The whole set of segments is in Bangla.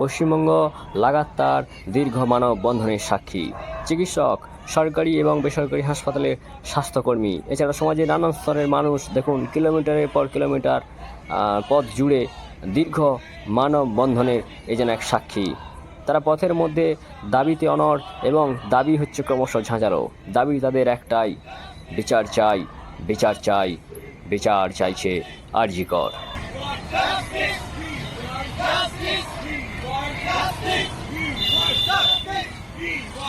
পশ্চিমবঙ্গ লাগাতার দীর্ঘ মানববন্ধনের সাক্ষী। চিকিৎসক, সরকারি এবং বেসরকারি হাসপাতালের স্বাস্থ্যকর্মী। এছাড়া সমাজের নানান স্তরের মানুষ, দেখুন, কিলোমিটারের পর কিলোমিটার পথ জুড়ে দীর্ঘ মানববন্ধনের এই যেন এক সাক্ষী। তারা পথের মধ্যে দাবিতে অনর এবং দাবি হচ্ছে ক্রমশ ঝাঁঝালো। দাবি তাদের একটাই, বিচার চাই বিচার চাই, বিচার চাইছে RG Kar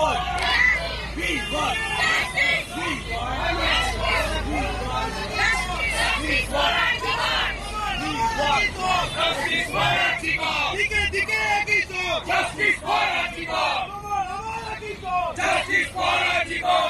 want. Justice for Antigua! Justice for Antigua!